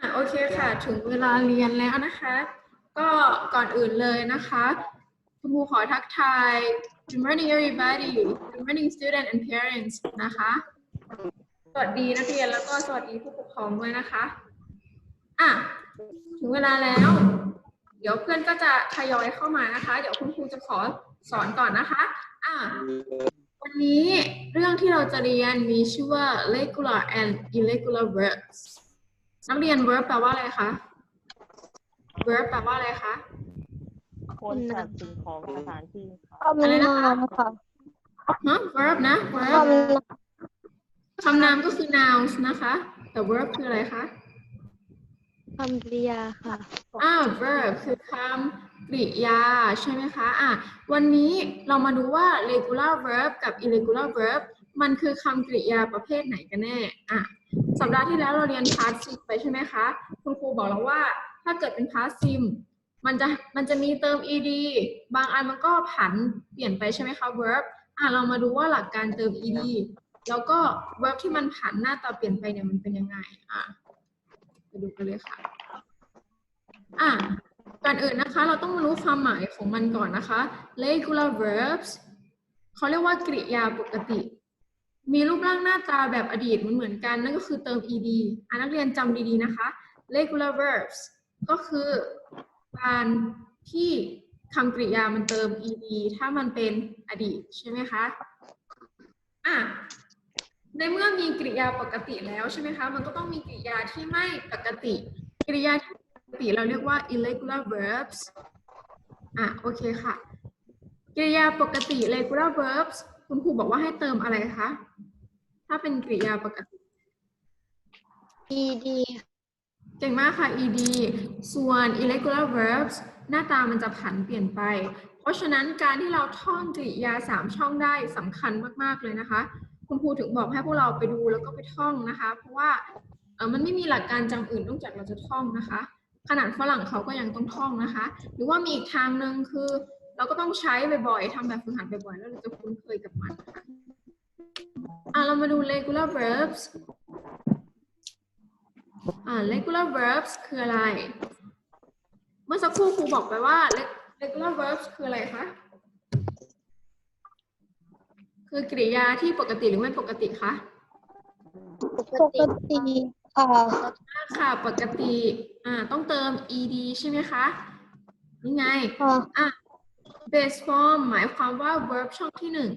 อะโอเคค่ะ ถึงเวลาเรียนแล้วนะคะ ก็ก่อนอื่นเลยนะคะคุณครูขอทักทาย Good morning everybody Good morning student and parents นะคะ สวัสดีนักเรียนแล้วก็สวัสดีผู้ปกครองด้วยนะคะ อะ ถึงเวลาแล้ว เดี๋ยวเพื่อนก็จะทยอยเข้ามานะคะ เดี๋ยวคุณครูจะขอสอนก่อนนะคะ อะ วันนี้เรื่องที่เราจะเรียนมีชื่อว่า regular and irregular verbs นักเรียน verb แปลว่าอะไรคะ verb แปลว่าอะไรคะคนสัตว์สิ่งของสถานที่ค่ะคำนามค่ะฮะ verb นะค verb ำคำนามก็คือ nouns นะคะ แต่ verb คืออะไรคะคำกริยาค่ะอ่า verb คือคำกริยาใช่ไหมคะอะวันนี้เรามาดูว่า regular verb กับ irregular verb มันคือคำกริยาประเภทไหนกันแน่อะ สัปดาห์ที่แล้วเราเรียน passive ไปใช่ไหมคะ คุณครูบอกแล้วว่า ถ้าเกิดเป็น passive มันจะมันจะมีเติม ed บางอันมันก็ผันเปลี่ยนไปใช่ไหมคะ verb อะเรามาดูว่าหลักการเติม ed แล้วก็ verb ที่มันผันหน้าตาเปลี่ยนไปเนี่ยมันเป็นยังไงอะไปดูกันเลยค่ะอะก่อนอื่นนะคะเราต้องรู้ความหมายของมันก่อนนะคะ regular verbs เขาเรียกว่ากริยาปกติ มีรูปร่างหน้าตาแบบอดีตเหมือนกัน นั่นก็คือเติม ed อะนักเรียนจำดีๆนะคะ regular verbs ก็คือการที่คำกริยามันเติม ed ถ้ามันเป็นอดีตใช่ไหมคะอะในเมื่อมีกริยาปกติแล้วใช่ไหมคะ มันก็ต้องมีกริยาที่ไม่ปกติ กริยาที่ปกติเราเรียกว่า irregular verbs อะโอเคค่ะ กริยาปกติ regular verbs คุณครูบอกว่าให้เติมอะไรคะ ถ้าเป็นกริยาปกติ ed เก่งมากค่ะ ed ส่วน irregular verbs หน้าตามันจะผันเปลี่ยนไป เพราะฉะนั้นการที่เราท่องกริยาสามช่องได้สำคัญมาก ๆ เลยนะคะ คุณครูถึงบอกให้พวกเราไปดูแล้วก็ไปท่องนะคะ เพราะว่าเอ่อมันไม่มีหลักการจำอื่นนอกจากเราจะท่องนะคะ ขนาดฝรั่งเขาก็ยังต้องท่องนะคะ หรือว่ามีอีกทางหนึ่งคือ เราก็ต้องใช้บ่อยๆทำแบบฝึกหัดบ่อยๆแล้วเราจะคุ้นเคยกับมันนะคะ อะเรามาดู regular verbs อ่า regular verbs คืออะไร เมื่อสักครู่ครูบอกไปว่า regular verbs คืออะไรคะ คือกริยาที่ปกติหรือไม่ปกติคะ ปกติค่ะค่ะ ปกติ อ่า ต้องเติม ed ใช่ไหมคะ นี่ไงค่ะอะ base form หมายความว่า verb ช่องที่หนึ่ง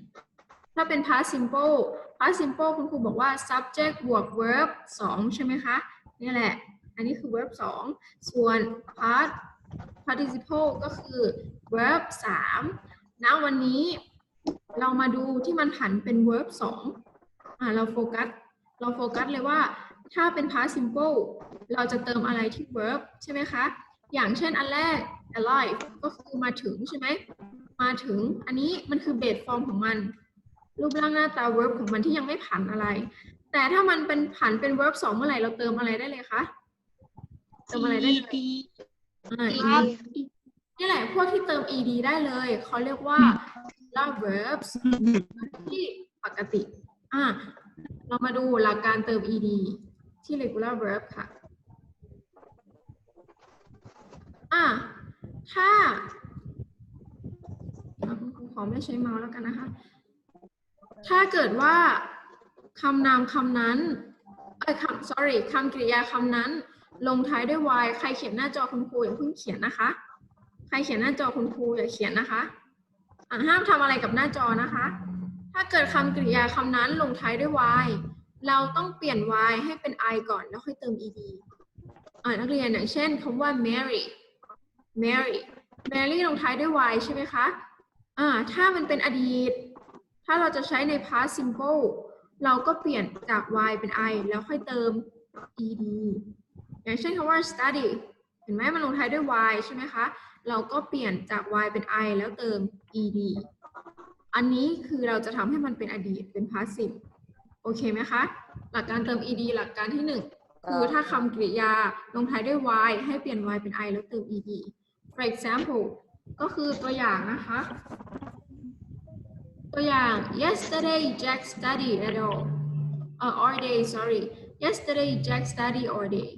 ถ้าเป็น past simple past simple คุณครูบอกว่า subject บวก verb สองใช่ไหมคะ นี่แหละ อันนี้คือ verb สองส่วน past participle ก็คือ verb สามณวันนี้เรามาดูที่มันผันเป็น verb สองอะเราโฟกัส เราโฟกัสเลยว่าถ้าเป็น past simple เราจะเติมอะไรที่ verb ใช่ไหมคะ อย่างเช่นอันแรก alive ก็คือมาถึงใช่ไหม มาถึง อันนี้มันคือ base form ของมัน รูปร่างหน้าตา verb ของมันที่ยังไม่ผันอะไร แต่ถ้ามันเป็นผันเป็น verb สองเมื่อไหร่เราเติมอะไรได้เลยคะ เติมอะไรได้เลยอ่า ed นี่แหละพวกที่เติม ed ได้เลย เขาเรียกว่า regular verbs ที่ปกติ อะเรามาดูหลักการเติม ed ที่ regular verb ค่ะ อะถ้าอะคุณครูขอไม่ใช้เมาส์แล้วกันนะคะ ถ้าเกิดว่าคำนามคำนั้นเอ้ยคำ sorry คำกริยาคำนั้น ลงท้ายด้วย y ใครเขียนหน้าจอคุณครูอย่าเพิ่งเขียนนะคะ ใครเขียนหน้าจอคุณครูอย่าเขียนนะคะอะห้ามทำอะไรกับหน้าจอนะคะ ถ้าเกิดคำกริยาคำนั้นลงท้ายด้วย y เราต้องเปลี่ยน y ให้เป็น i ก่อนแล้วค่อยเติม ed อ่านักเรียนอย่างเช่นคำว่า Mary Mary Mary ลงท้ายด้วย y ใช่ไหมคะ อ่า ถ้ามันเป็นอดีต ถ้าเราจะใช้ใน past simple เราก็เปลี่ยนจาก y เป็น i แล้วค่อยเติม ed อย่างเช่นคำว่า study เห็นไหมมันลงท้ายด้วย y ใช่ไหมคะ เราก็เปลี่ยนจาก y เป็น i แล้วเติม ed อันนี้คือเราจะทำให้มันเป็นอดีตเป็น passive โอเคไหมคะ หลักการเติม ed หลักการที่หนึ่งคือถ้าคำกริยาลงท้ายด้วย y ให้เปลี่ยน y เป็น i แล้วเติม ed for example ก็คือตัวอย่างนะคะ ตัวอย่าง yesterday Jack studied at all uh, all day sorry yesterday Jack studied all day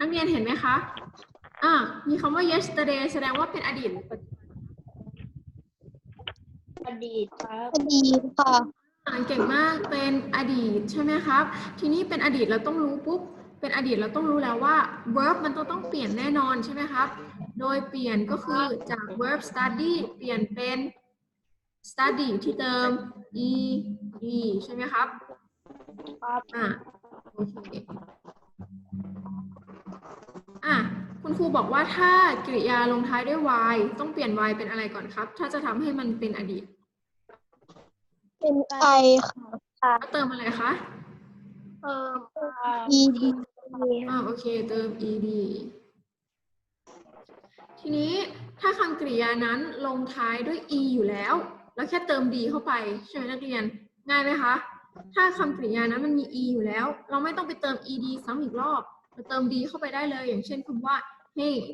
นักเรียนเห็นไหมคะอ่ามีคำว่า yesterday แสดงว่าเป็นอดีตหรือปัจจุบันอดีตครับอดีตค่ะอ่าเก่งมากเป็นอดีตใช่ไหมครับ ทีนี้เป็นอดีตเราต้องรู้ปุ๊บเป็นอดีตเราต้องรู้แล้วว่า verb มันต้องต้องเปลี่ยนแน่นอนใช่ไหมครับ โดยเปลี่ยนก็คือจาก verb study เปลี่ยนเป็น study ที่เติม e e ใช่ไหมครับครับอะโอเคอะคุณครูบอกว่าถ้ากริยาลงท้ายด้วย y ต้องเปลี่ยน y เป็นอะไรก่อนครับ ถ้าจะทำให้มันเป็นอดีตเป็นไอค่ะก็เติมอะไรคะเติม ed อ่าโอเค เติม ed ทีนี้ถ้าคำกริยานั้นลงท้ายด้วย e อยู่แล้ว แล้วแค่เติม d เข้าไปใช่ไหมนักเรียน ง่ายไหมคะ ถ้าคำกริยานั้นมันมี e อยู่แล้ว เราไม่ต้องไปเติม ed ซ้ำอีกรอบ เราเติม d เข้าไปได้เลย อย่างเช่นคำว่า hate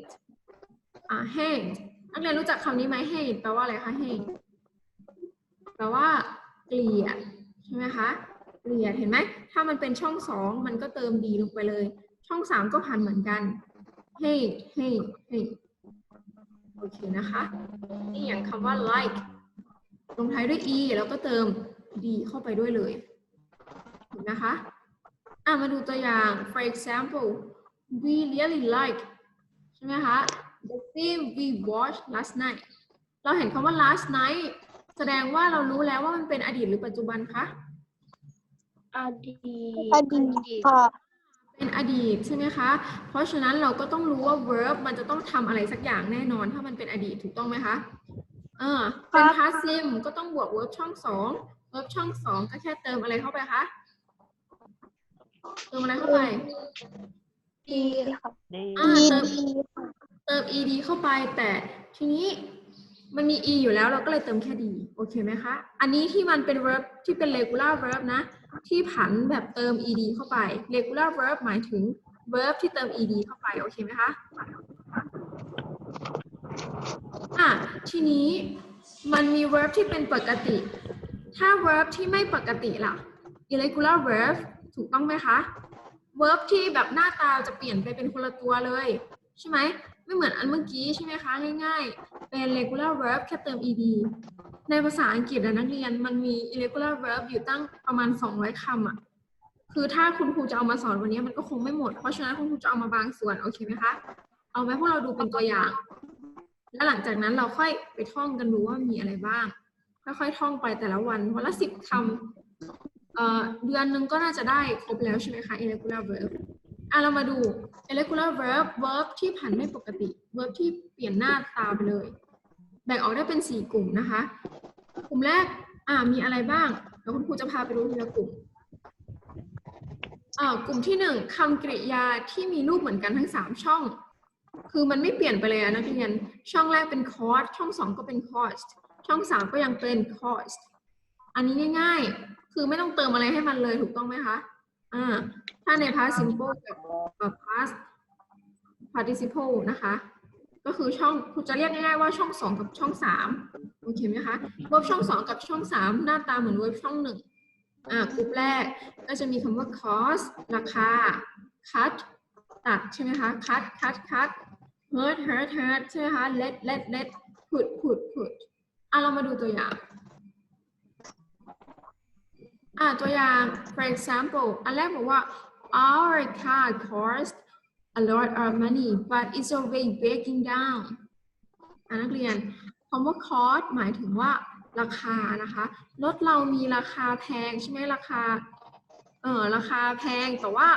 อ่า hate นักเรียนรู้จักคำนี้ไหม hate แปลว่าอะไรคะ hate แปลว่าเกลียดใช่ไหมคะ เกลียดเห็นไหม ถ้ามันเป็นช่องสองมันก็เติม d ลงไปเลย ช่องสามก็พันเหมือนกัน hate hate hate โอเคนะคะ นี่อย่างคำว่า like ลงท้ายด้วย e แล้วก็เติม d เข้าไปด้วยเลยเห็นนะคะอะมาดูตัวอย่าง for example we really like ใช่ไหมคะ the film we watched last night เราเห็นคำว่า last night แสดงว่าเรารู้แล้วว่ามันเป็นอดีตหรือปัจจุบันคะ อดีต อดีตค่ะเป็นอดีตใช่ไหมคะ เพราะฉะนั้นเราก็ต้องรู้ว่า verb มันจะต้องทำอะไรสักอย่างแน่นอน ถ้ามันเป็นอดีตถูกต้องไหมคะเออเป็น passive ก็ต้องบวก verb ช่องสอง verb ช่องสองก็แค่เติมอะไรเข้าไปคะ เติมอะไรเข้าไป ดีค่ะดีอ่า ed เติมค่ะเติม ed เข้าไปแต่ทีนี้มันมี e อยู่แล้วเราก็เลยเติมแค่ d โอเคไหมคะ อันนี้ที่มันเป็น verb ที่เป็น regular verb นะ ที่ผันแบบเติม ed เข้าไป regular verb หมายถึง verb ที่เติม ed เข้าไป โอเคไหมคะ อะทีนี้มันมี verb ที่เป็นปกติ ถ้า verb ที่ไม่ปกติล่ะ irregular verb ถูกต้องไหมคะ verb ที่แบบหน้าตาจะเปลี่ยนไปเป็นคนละตัวเลย ใช่ไหม ไม่เหมือนอันเมื่อกี้ใช่ไหมคะ ง่ายๆ เป็น regular verb แค่เติม ed ในภาษาอังกฤษนักเรียนมันมี irregular verb อยู่ตั้งประมาณ 200คำอะคือถ้าคุณครูจะเอามาสอนวันนี้มันก็คงไม่หมด เพราะฉะนั้นคุณครูจะเอามาบางส่วน โอเคไหมคะ เอาไหมพวกเราดูเป็นตัวอย่าง แล้วหลังจากนั้นเราค่อยไปท่องกันดูว่ามีอะไรบ้าง ค่อยๆท่องไปแต่ละวันวันละสิบคำเเดือนหนึงก็น่าจะได้ครบแล้วใช่ไหมคะ irregular verb อะเรามาดู irregular verb verb ที่ผันไม่ปกติ verb ที่เปลี่ยนหน้าตาไปเลย แบ่งออกได้เป็นสี่กลุ่มนะคะ กลุ่มแรกอ่ามีอะไรบ้างเดี๋ยวคุณครูจะพาไปดูทีละกลุ่มอ่ากลุ่มที่หนึ่งคำกริยาที่มีรูปเหมือนกันทั้งสามช่อง คือมันไม่เปลี่ยนไปเลยอะนักเรียนช่องแรกเป็น cost ช่องสองก็เป็น cost ช่องสามก็ยังเป็น cost อันนี้ง่ายๆ คือไม่ต้องเติมอะไรให้มันเลยถูกต้องไหมคะ อ่า ถ้าใน past simple กับ past participle นะคะ ก็คือช่องคุณจะเรียกง่ายๆว่าช่องสองกับช่องสามโอเคไหมคะเวิร์บช่องสองกับช่องสามหน้าตาเหมือนเวิร์บช่องหนึ่งอ่ากลุ่มแรกก็จะมีคำว่า cost ราคา cut ตัดใช่ไหมคะ cut cut cut hurt hurt hurt ใช่ไหมคะ let let let put put put อะเรามาดูตัวอย่าง อะตัวอย่าง for example อันแรกบอกว่า our car cost a lot of money but it's already breaking down อะนักเรียนคำว่า cost หมายถึงว่าราคานะคะรถเรามีราคาแพงใช่ไหมราคาเออราคาแพงแต่ว่า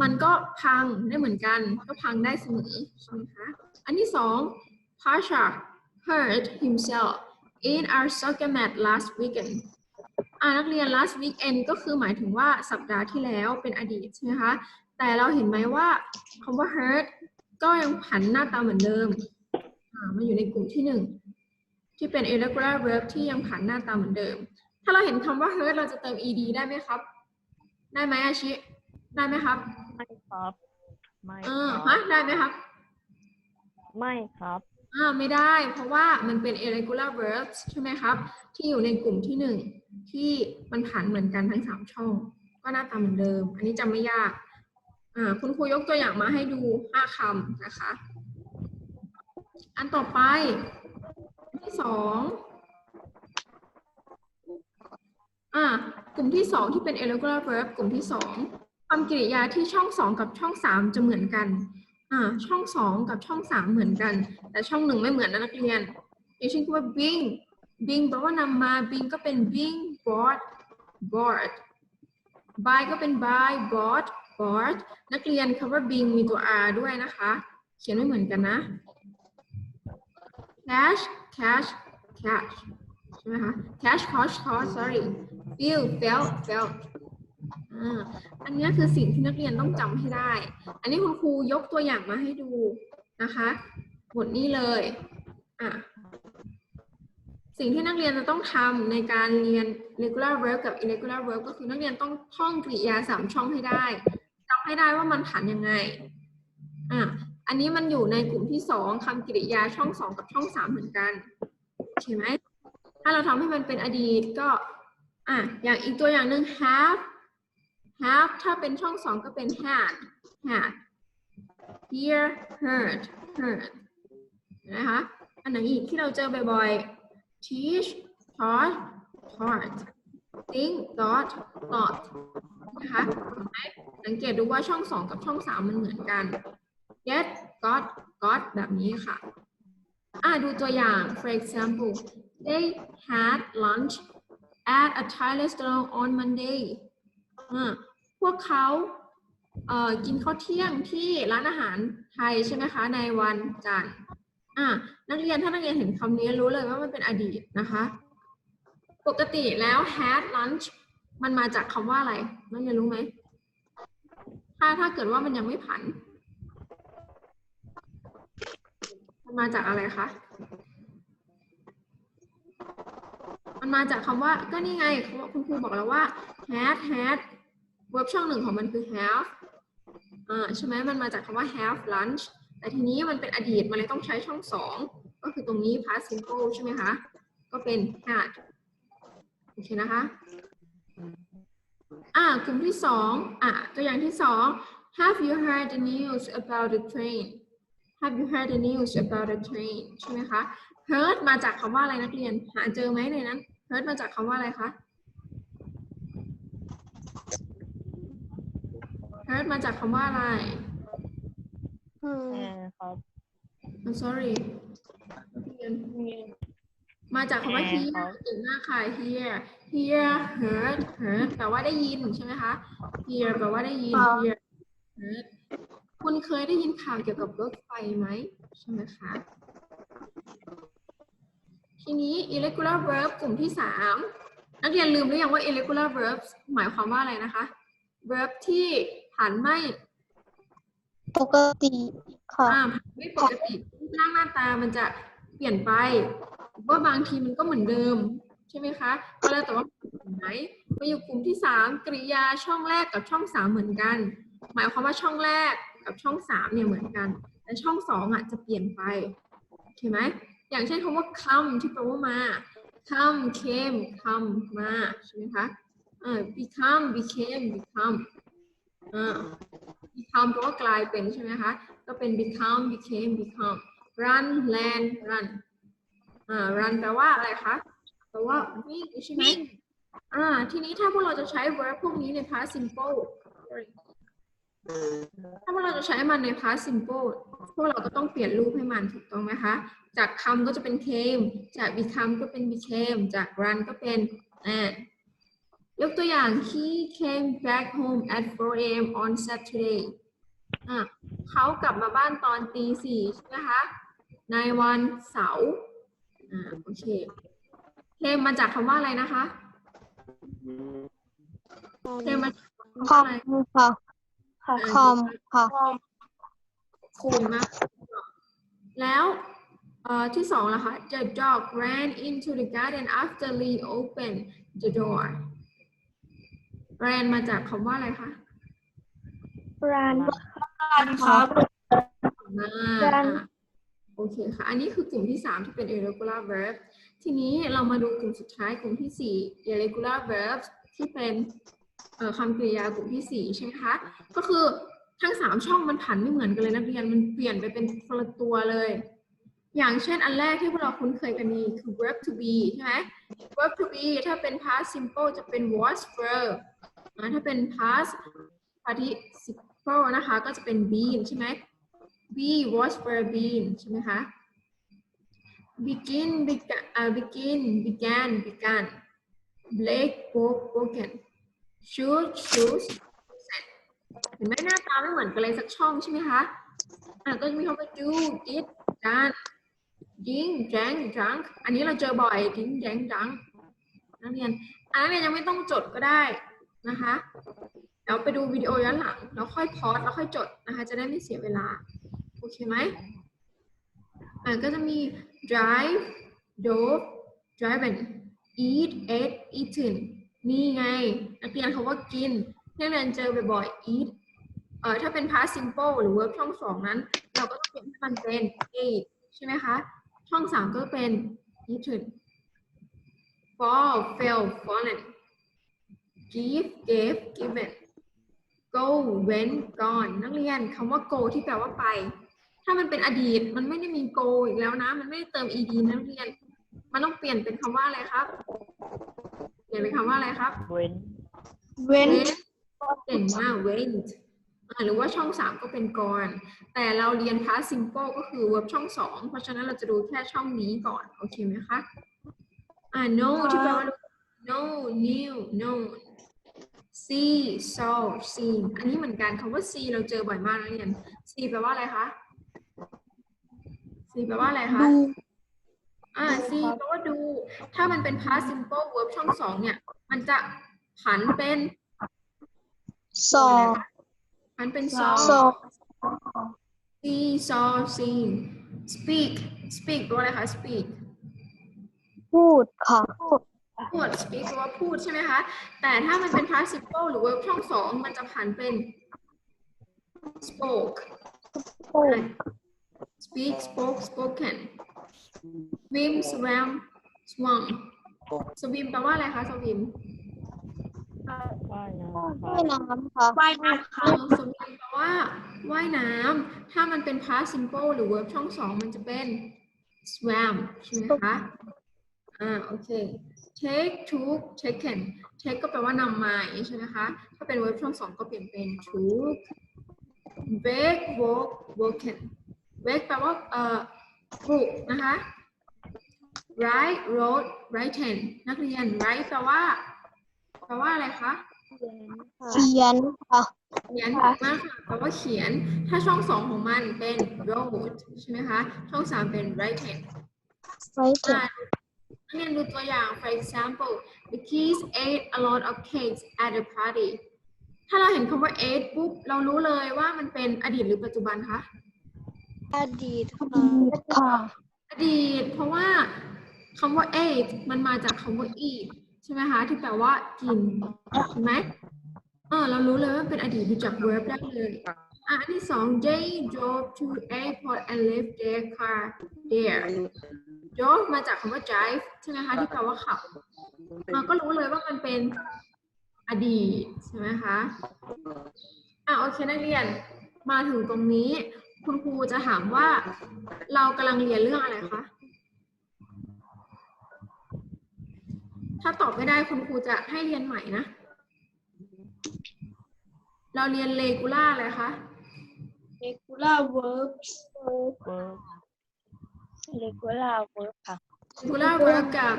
มันก็พังได้เหมือนกันก็พังได้เสมอใช่ไหมคะอันที่สอง Pasha hurt himself in our soccer match last weekend อ่านักเรียน last weekend ก็คือหมายถึงว่าสัปดาห์ที่แล้วเป็นอดีตใช่ไหมคะ แต่เราเห็นไหมว่าคำว่า hurt ก็ยังผันหน้าตาเหมือนเดิมอ่ามาอยู่ในกลุ่มที่หนึ่งที่เป็น irregular verb ที่ยังผันหน้าตาเหมือนเดิม ถ้าเราเห็นคำว่า hurt เราจะเติม ed ได้ไหมครับ ได้ไหมอาชิ ได้ไหมครับ ไม่ครับ ไม่เอคอรับฮะได้ไหมครับ ไม่ครับอ่าไม่ได้ เพราะว่ามันเป็น irregular verbs ใช่ไหมครับ ที่อยู่ในกลุ่มที่หนึ่งที่มันผันเหมือนกันทั้งสามช่อง ก็หน้าตาเหมือนเดิม อันนี้จำไม่ยากอ่าคุณครูยกตัวอย่างมาให้ดูห้าคำนะคะ อันต่อไปอันที่สองอ่ากลุ่มที่สองที่เป็น irregular verb กลุ่มที่สอง คำกริยาที่ช่องสองกับช่องสามจะเหมือนกัน อ่า ช่องสองกับช่องสามเหมือนกัน แต่ช่องหนึ่งไม่เหมือนนะนักเรียนอย่างเช่นคำว่า bing bing แปลว่านำมา bing ก็เป็น bing bought bought buy ก็เป็น buy bought bought นักเรียนคำว่า bing มีตัว r ด้วยนะคะ เขียนไม่เหมือนกันนะ cash cash cash ใช่ไหมคะ cash cost cost sorry feel felt felt อันนี้คือสิ่งที่นักเรียนต้องจำให้ได้ อันนี้คุณครูยกตัวอย่างมาให้ดูนะคะบทนี้เลยอะสิ่งที่นักเรียนจะต้องทำในการเรียน regular verb กับ irregular verb ก็คือนักเรียนต้องท่องกริยาสามช่องให้ได้จำให้ได้ว่ามันผันยังไงอะอันนี้มันอยู่ในกลุ่มที่สองคำกริยาช่องสองกับช่องสามเหมือนกันโอเคไหมถ้าเราทำให้มันเป็นอดีตก็อะอย่างอีกตัวอย่างหนึ่ง have have ถ้าเป็นช่องสองก็เป็น had had hear heard heard นะคะ อันไหนอีกที่เราเจอบ่อยๆ teach taught taught think thought thought นะคะเห็นไหมสังเกตดูว่าช่องสองกับช่องสามมันเหมือนกัน get got got แบบนี้ค่ะ อ่าดูตัวอย่าง for example they had lunch at a Thai restaurant on Monday อ่า พวกเขาเอ่อกินข้าวเที่ยงที่ร้านอาหารไทยใช่ไหมคะในวันจันทร์อ่านักเรียนถ้านักเรียนเห็นคำนี้รู้เลยว่ามันเป็นอดีตนะคะ ปกติแล้ว had lunch มันมาจากคำว่าอะไรนักเรียนรู้ไหมถ้าถ้าเกิดว่ามันยังไม่ผัน มันมาจากอะไรคะมันมาจากคำว่าก็นี่ไงคุณครูบอกแล้วว่า had had verb ช่องหนึ่งของมันคือ have อ่าใช่ไหมมันมาจากคำว่า have lunch แต่ทีนี้มันเป็นอดีตมันเลยต้องใช้ช่องสองก็คือตรงนี้ past simple ใช่ไหมคะ ก็เป็น had โอเคนะคะ อ่ากลุ่มที่สองอะตัวอย่างที่สอง Have you heard the news about the train Have you heard the news about the train ใช่ไหมคะ Heard มาจากคำว่าอะไรนักเรียน หาเจอไหมในนั้น Heard มาจากคำว่าอะไรคะ Heard มาจากคำว่าอะไรอืมแอร์ครับ I'm sorry นักเรียนมาจากคำว่าแอร์ hear ครับ เก่งมากค่ะ hear hear heard heard แปลว่าได้ยินใช่ไหมคะ hear แปลว่าได้ยิน hear heard คุณเคยได้ยินข่าวเกี่ยวกับรถไฟไหมใช่ไหมคะ ทีนี้ irregular verb กลุ่มที่สามนักเรียนลืมหรือยังว่า irregular verbs หมายความว่าอะไรนะคะ verb ที่ ผันไม่ปกติค่ะอ่าไม่ปกติรูปร่างหน้าตามันจะเปลี่ยนไปว่าบางทีมันก็เหมือนเดิมใช่ไหมคะก็แล้วแต่ว่าเห็นไหมมาอยู่กลุ่มที่สามกริยาช่องแรกกับช่องสามเหมือนกัน หมายความว่าช่องแรกกับช่องสามเนี่ยเหมือนกัน แต่ช่องสองอะจะเปลี่ยนไปโอเคไหมอย่างเช่นคำว่า come ที่แปลว่ามา come came come มาใช่ไหมคะเออ become became become อ่า become แปลว่ากลายเป็นใช่ไหมคะ ก็เป็น become became become run land run อ่า run แปลว่าอะไรคะ แปลว่าวิ่งใช่ไหมอ่า ทีนี้ถ้าพวกเราจะใช้ verb พวกนี้ใน past simple sorry ถ้าพวกเราจะใช้มันใน past simple พวกเราก็ต้องเปลี่ยนรูปให้มันถูกต้องไหมคะ จาก come ก็จะเป็น came จาก become ก็เป็น became จาก run ก็เป็น ran ยกตัวอย่าง he came back home at 4 a.m. on Saturday อะเขากลับมาบ้านตอนตีสี่ใช่ไหมคะ ในวันเสาร์ อ่า โอเคเคมมาจากคำว่าอะไรนะคะเคมมาจากคำคว่าออะไรมค่ะอ่าคอมค่ะ คูณมากแล้วเอ่อที่สองล่ะคะ The dog ran into the garden after Lee opened the door ran มาจากคำว่าอะไรคะรันครับมารันอะโอเคค่ะ อันนี้คือกลุ่มที่ 3 ที่เป็น irregular verb ทีนี้เรามาดูกลุ่มสุดท้ายกลุ่มที่ 4 irregular verbs ที่เป็นเอ่อคำกริยากลุ่มที่ 4 ใช่ไหมคะ ก็คือทั้งสามช่องมันผันไม่เหมือนกันเลยนักเรียนมันเปลี่ยนไปเป็นคนละตัวเลย อย่างเช่นอันแรกที่พวกเราคุ้นเคยกันดีคือ verb to be ใช่ไหม verb to be ถ้าเป็น past simple จะเป็น was were อ่า ถ้าเป็น past participle นะคะก็จะเป็น been ใช่ไหม be was were been ใช่ไหมคะ begin began begin began began break broke broken shoot shoes เห็นไหมหน้าตาไม่เหมือนกันเลยสักช่องใช่ไหมคะอ่าก็จะมีคำว่า do did done ding drank drunk อันนี้เราเจอบ่อย ding drank drunk นักเรียนอันนั้นเนี่ยยังไม่ต้องจดก็ได้ นะคะเดี๋ยวไปดูวิดีโอย้อนหลัง แล้วค่อยพอสแล้วค่อยจดนะคะ จะได้ไม่เสียเวลา โอเคไหมอ่าก็จะมี drive drove driven eat ate eaten นี่ไง นักเรียนเขาว่ากินนักเรียนเจอบ่อยๆ eat เอ่อถ้าเป็น past simple หรือ verb ช่องสองนั้น เราก็ต้องเปลี่ยนให้มันเป็น ate ใช่ไหมคะ ช่องสามก็เป็น eaten fall fell fallen give gave given go went gone นักเรียนคำว่า go ที่แปลว่าไป ถ้ามันเป็นอดีตมันไม่ได้มี go อีกแล้วนะ มันไม่ได้เติม ed นะนักเรียน มันต้องเปลี่ยนเป็นคำว่าอะไรครับ เปลี่ยนเป็นคำว่าอะไรครับเว้น went went เก่งมาก went อ่าหรือว่าช่องสามก็เป็น gone แต่เราเรียน past simple ก็คือ verb ช่องสองเพราะฉะนั้นเราจะดูแค่ช่องนี้ก่อน โอเคไหมคะ อ่า no ที่แปลว่า no knew known see saw seen อันนี้เหมือนกันคำว่า see เราเจอบ่อยมากนะเรียน see แปลว่าอะไรคะ see แปลว่าอะไรคะดูอ่า see แปลว่าดู ถ้ามันเป็น past simple verb ช่องสองเนี่ย มันจะผันเป็น saw ผันเป็น saw saw see saw seen speak speak แปลว่าอะไรคะ speak พูดค่ะพูด speak แปลว่าพูดใช่ไหมคะ แต่ถ้ามันเป็น participle หรือ verb ช่องสอง มันจะผันเป็น spoke พูด speak spoke spoken swim swam swam swim แปลว่าอะไรคะ swim ว่ายน้ำว่ายน้ำค่ะว่ายน้ำค่ะเออ swim แปลว่าว่ายน้ำถ้ามันเป็น past simple หรือ verb ช่องสอง มันจะเป็น swam ใช่ไหมคะ อ่า โอเค take took taken take ก็แปลว่านำมาอย่างนี้ใช่ไหมคะ ถ้าเป็น verb ช่องสองก็เปลี่ยนเป็น took wake woke woken wake แปลว่าเอ่อปลุกนะคะ write wrote written นักเรียน write แปลว่าแปลว่าอะไรคะเขียนค่ะเขียนถูกมากค่ะแปลว่าเขียน ถ้าช่องสองของมันเป็น wrote ใช่ไหมคะ ช่องสามเป็น written ไว้ถึงอ่านัก เรียนดูตัวอย่าง for example the kids ate a lot of cakes at the party ถ้าเราเห็นคำว่า ate ปุ๊บ เรารู้เลยว่ามันเป็นอดีตหรือปัจจุบันคะ อดีตค่ะ อดีต เพราะว่าคำว่า ate มันมาจากคำว่า eat ใช่ไหมคะ ที่แปลว่ากินใช่ไหมเออเรารู้เลยว่าเป็นอดีตดูจาก verb ได้เลย อันที่สอง they drove to airport and left their car there drove มาจากคำว่า drive ใช่ไหมคะที่แปลว่าขับเราก็รู้เลยว่ามันเป็นอดีตใช่ไหมคะอะโอเคนักเรียนมาถึงตรงนี้ คุณครูจะถามว่าเรากำลังเรียนเรื่องอะไรคะ ถ้าตอบไม่ได้คุณครูจะให้เรียนใหม่นะ เราเรียนเลกูล่าอะไรคะ regular verbs เวิร์ก regular verb ค่ะเลกูล่า verb กับ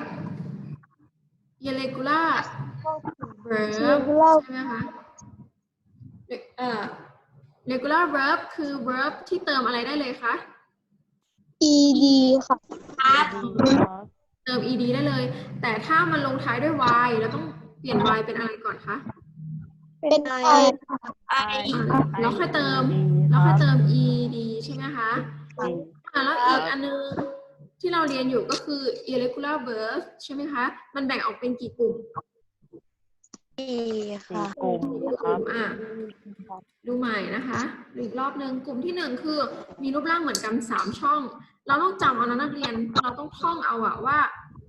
irregular verb Regular ใช่ไหมคะเอ่อ regular verb คือ verb ที่เติมอะไรได้เลยคะ ed ค่ะเติม ed ได้เลย แต่ถ้ามันลงท้ายด้วย y เราต้องเปลี่ยน y เป็นอะไรก่อนคะ เป็น i ค่ะอ่าแล้วค่อยเติม แล้วค่อยเติม ed ใช่ไหมคะอ่าแล้วอีกอันนึงที่เราเรียนอยู่ก็คือ irregular verbs ใช่ไหมคะ มันแบ่งออกเป็นกี่กลุ่ม e ค่ะกลุ่มครับอะดูใหม่นะคะดูอีกรอบหนึ่งกลุ่มที่หนึ่งคือ มีรูปร่างเหมือนกันสามช่อง เราต้องจำเอานะนักเรียน เราต้องท่องเอาอะว่า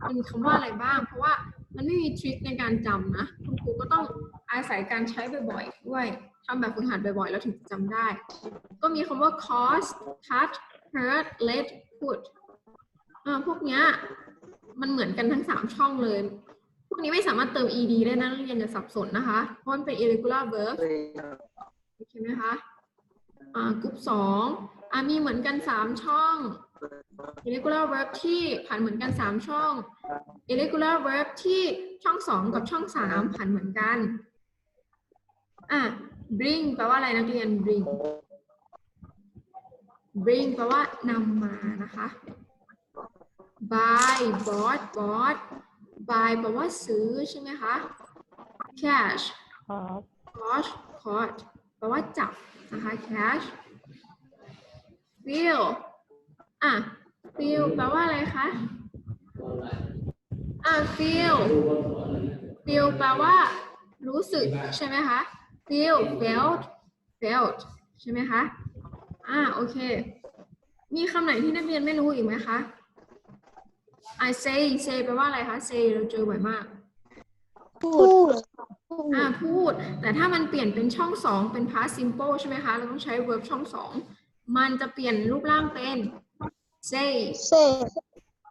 มันมีคำว่าอะไรบ้าง เพราะว่ามันไม่มีทริคในการจำนะ คุณครูก็ต้องอาศัยการใช้บ่อยๆด้วย ทำแบบฝึกหัดบ่อยๆ แล้วถึงจะจำได้ ก็มีคำว่า cause cut hurt let put อ่าพวกเนี้ยมันเหมือนกันทั้งสามช่องเลย พวกนี้ไม่สามารถเติม ed ได้นะนักเรียนอย่าสับสนนะคะ เพราะมันเป็น irregular verb โอเคไหมคะ อ่ากลุ่มสองอ่ามีเหมือนกันสามช่อง irregular verb ที่ผันเหมือนกันสามช่อง irregular verb ที่ช่องสองกับช่องสามผันเหมือนกัน อะ bring แปลว่าอะไรนักเรียน bring bring แปลว่านำมานะคะ buy bought bought buy แปลว่าซื้อใช่ไหมคะ cash ครับ caught caught แปลว่าจับนะคะ cash feel อะ feel แปลว่าอะไรคะ อะ feel feel แปลว่ารู้สึกใช่ไหมคะ feel felt felt ใช่ไหมคะ อ่า โอเค มีคำไหนที่นักเรียนไม่รู้อีกไหมคะ I say say แปลว่าอะไรคะ say เราเจอบ่อยมาก พูด อ่า พูด แต่ถ้ามันเปลี่ยนเป็นช่องสองเป็น past simple ใช่ไหมคะ เราต้องใช้ verb ช่องสอง มันจะเปลี่ยนรูปร่างเป็น say เซ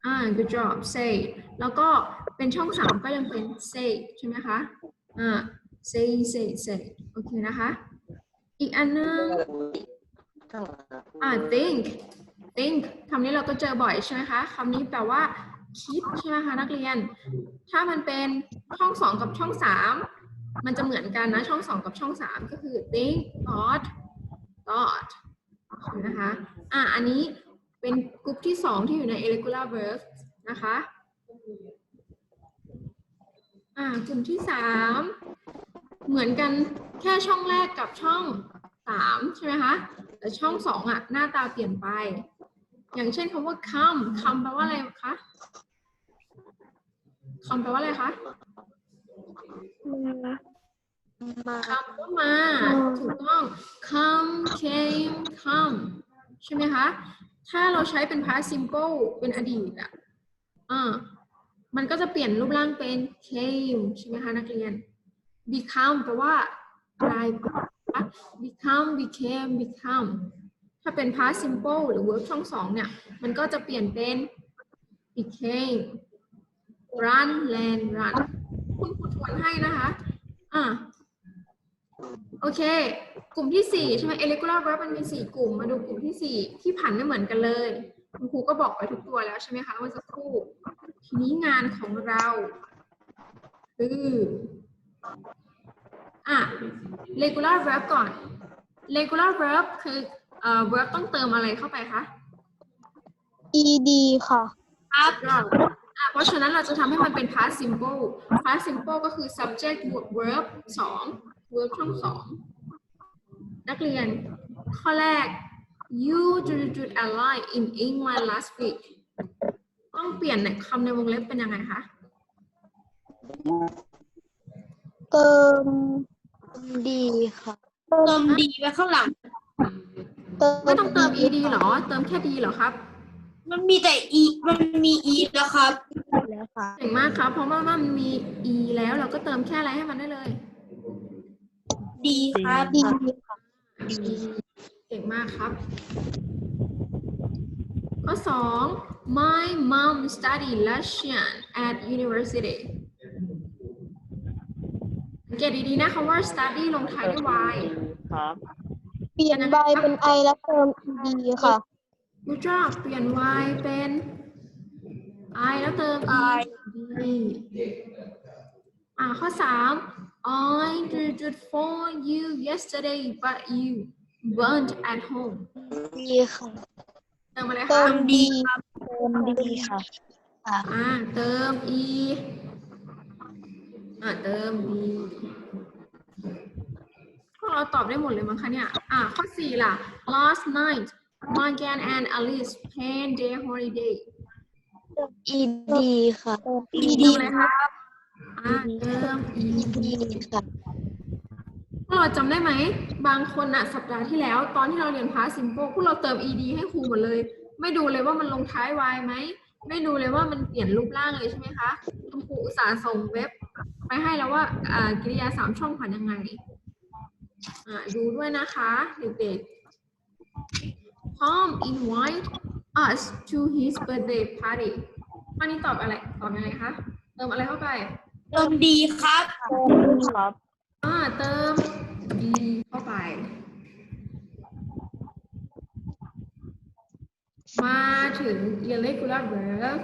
อ่า good job say แล้วก็เป็นช่องสามก็ยังเป็น say ใช่ไหมคะ อ่า say say say โอเคนะคะ อีกอันนึงอ่า think think คำนี้เราก็เจอบ่อยใช่ไหมคะคำนี้แปลว่าคิดใช่ไหมคะนักเรียน ถ้ามันเป็นช่องสองกับช่องสามมันจะเหมือนกันนะช่องสองกับช่องสามก็คือ think thought thought ใช่ไหมคะอะอันนี้เป็นกลุ่มที่สองที่อยู่ใน irregular verbs นะคะอ่ากลุ่มที่สาม เหมือนกันแค่ช่องแรกกับช่องสามใช่ไหมคะ แต่ช่องสองอะ หน้าตาเปลี่ยนไป อย่างเช่นคำว่า come come แปลว่าอะไรคะ come แปลว่าอะไรคะมา come ก็มา ถูกต้อง come came come ใช่ไหมคะ ถ้าเราใช้เป็น past simple เป็นอดีตอะอ่ามันก็จะเปลี่ยนรูปร่างเป็น came ใช่ไหมคะนักเรียน become แปลว่ากลายเป็น become became become ถ้าเป็น past simple หรือ verb ช่องสองเนี่ย มันก็จะเปลี่ยนเป็น became run land run คุณครูทวนให้นะคะ อะโอเค กลุ่มที่สี่ใช่ไหม irregular verb มันมีสี่กลุ่ม มาดูกลุ่มที่สี่ที่ผันไม่เหมือนกันเลย คุณครูก็บอกไปทุกตัวแล้วใช่ไหมคะเมื่อสักครู่ ทีนี้งานของเรา คือ อะ regular verb ก่อน regular verb คือเอ่อ verb ต้องเติมอะไรเข้าไปคะอีดีค่ะ ครับอะเพราะฉะนั้นเราจะทำให้มันเป็น past simple past simple ก็คือ subject บวก verb สอง verb ช่องสอง นักเรียน ข้อแรก you จุดจุด ally in England last week ต้องเปลี่ยนในคำในวงเล็บเป็นยังไงคะ เติมดีค่ะ เติมดีไว้ข้างหลัง เติมไม่ต้องเติม ed เหรอ เติมแค่ d เหรอครับ มันมีแต่อีมันมีอีแล้วครับ แล้วค่ะ เก่งมากครับ เพราะว่ามันมี e แล้วเราก็เติมแค่อะไรให้มันได้เลย ดีครับ ดีค่ะดีเก่งมากครับ ข้อสอง my mom study Russian at university สังเกตดีๆนะคำว่า study ลงท้ายด้วย y ครับเปลี่ยนใบเป็นไอแล้วเติมอีดีค่ะ good job เปลี่ยน y เป็น i แล้วเติม e d อ่าข้อสาม I did for you yesterday but you weren't at home ดีค่ะเติมอะไรเติคะมดีเติมดีค่ะอ่าเติม e อ่าเติม e พวกเราตอบได้หมดเลยมั้งคะเนี่ย อ่าข้อสี่ล่ะ last night Morgan and Alice planned their holiday อีดีค่ะเติมอะไรคะอ่าเติม e ดีค่ะพวกเราจำได้ไหม บางคนอะสัปดาห์ที่แล้ว ตอนที่เราเรียน past simple พวกเราเติม ed ให้ครูหมดเลย ไม่ดูเลยว่ามันลงท้าย y ไหม ไม่ดูเลยว่ามันเปลี่ยนรูปร่างเลยใช่ไหมคะ คุณครูอุตส่าห์ส่งเว็บ ไปให้แล้วว่าอ่ากริยาสามช่องผ่านยังไงอ่าดูด้วยนะคะเด็กๆ Tom invite us to his birthday party ข้อนี้ตอบอะไรตอบยังไงคะเติมอะไรเข้าไป เติมดีครับครับอ่าเติม d เข้าไป มาถึง irregular verb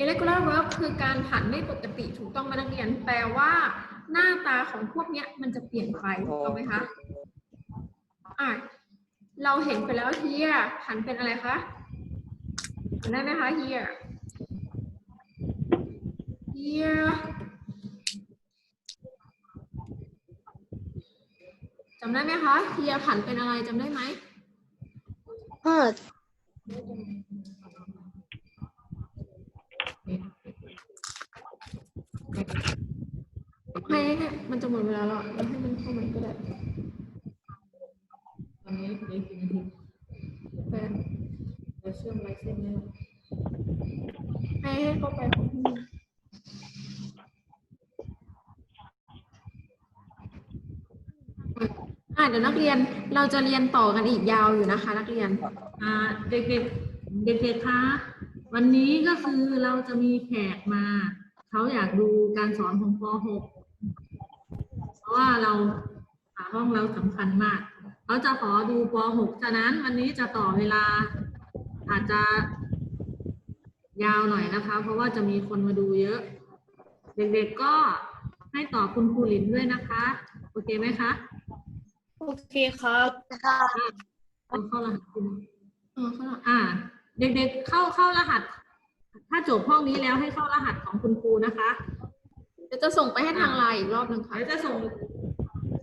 irregular verb คือการผันไม่ปกติถูกต้องไหมนักเรียน แปลว่า หน้าตาของพวกเนี้ยมันจะเปลี่ยนไปถูกต้องไหมคะอะเราเห็นไปแล้ว here ผันเป็นอะไรคะจำได้ไหมคะ here here จำได้ไหมคะ here ผันเป็นอะไรจำได้ไหมห้าให้ให้มันจะหมดเวลาแล้วเราให้มันเข้ามาก็ได้ตอนนี้เหลือกี่นาทีแปดเดี๋ยวเชื่อมไลฟ์เส้นแล้ให้ให้เข้าไปของพี่อะเดี๋ยวนักเรียนเราจะเรียนต่อกันอีกยาวอยู่นะคะ นักเรียนอ่าเด็กๆเด็กๆคะวันนี้ก็คือเราจะมีแขกมา เขาอยากดูการสอนของป .6 ราะว่าเราหาห้องเราสำคัญมาก เขาจะขอดูป .6 ฉะนั้นวันนี้จะต่อเวลาอาจจะยาวหน่อยนะคะ เพราะว่าจะมีคนมาดูเยอะ เด็กๆก็ให้ตอบคุณครูหลินด้วยนะคะ โอเคไหมคะโอเคครับเอาเข้ารหัสคุณเออเขาหรออ่า เด็กๆเข้าเข้ารหัส ถ้าจบห้องนี้แล้วให้เข้ารหัสของคุณครูนะคะ เดี๋ยวจะส่งไปให้ทางไลน์อีกรอบหนึ่งค่ะ เดี๋ยวจะส่ง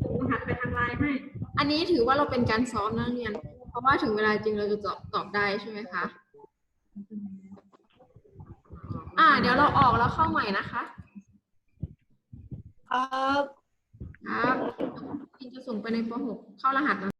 ส่งรหัสไปทางไลน์ให้ อันนี้ถือว่าเราเป็นการซ้อมนะนักเรียน เพราะว่าถึงเวลาจริงเราจะตอบตอบได้ใช่ไหมคะ อ่า เดี๋ยวเราออกแล้วเข้าใหม่นะคะ ครับ ครับจริงจะส่งไปในป .6 เข้ารหัสนะ